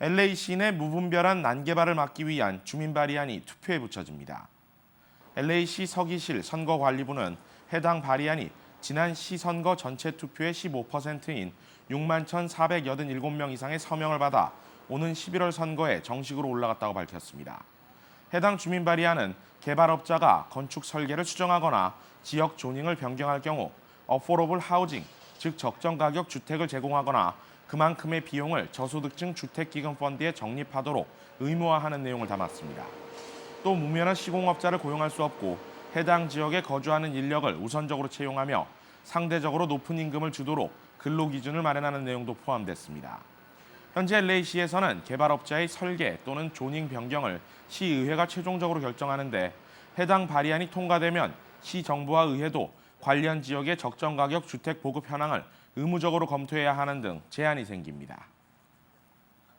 LA 시내 무분별한 난개발을 막기 위한 주민 발의안이 투표에 붙여집니다. LA시 서기실 선거관리부는 해당 발의안이 지난 시선거 전체 투표의 15%인 6만 1,487명 이상의 서명을 받아 오는 11월 선거에 정식으로 올라갔다고 밝혔습니다. 해당 주민 발의안은 개발업자가 건축 설계를 수정하거나 지역 조닝을 변경할 경우 어포러블 하우징, 즉 적정 가격 주택을 제공하거나 그만큼의 비용을 저소득층 주택기금 펀드에 적립하도록 의무화하는 내용을 담았습니다. 또 무면허 시공업자를 고용할 수 없고 해당 지역에 거주하는 인력을 우선적으로 채용하며 상대적으로 높은 임금을 주도록 근로 기준을 마련하는 내용도 포함됐습니다. 현재 LA시에서는 개발업자의 설계 또는 조닝 변경을 시의회가 최종적으로 결정하는데 해당 발의안이 통과되면 시 정부와 의회도 관련 지역의 적정 가격 주택 보급 현황을 의무적으로 검토해야 하는 등 제한이 생깁니다.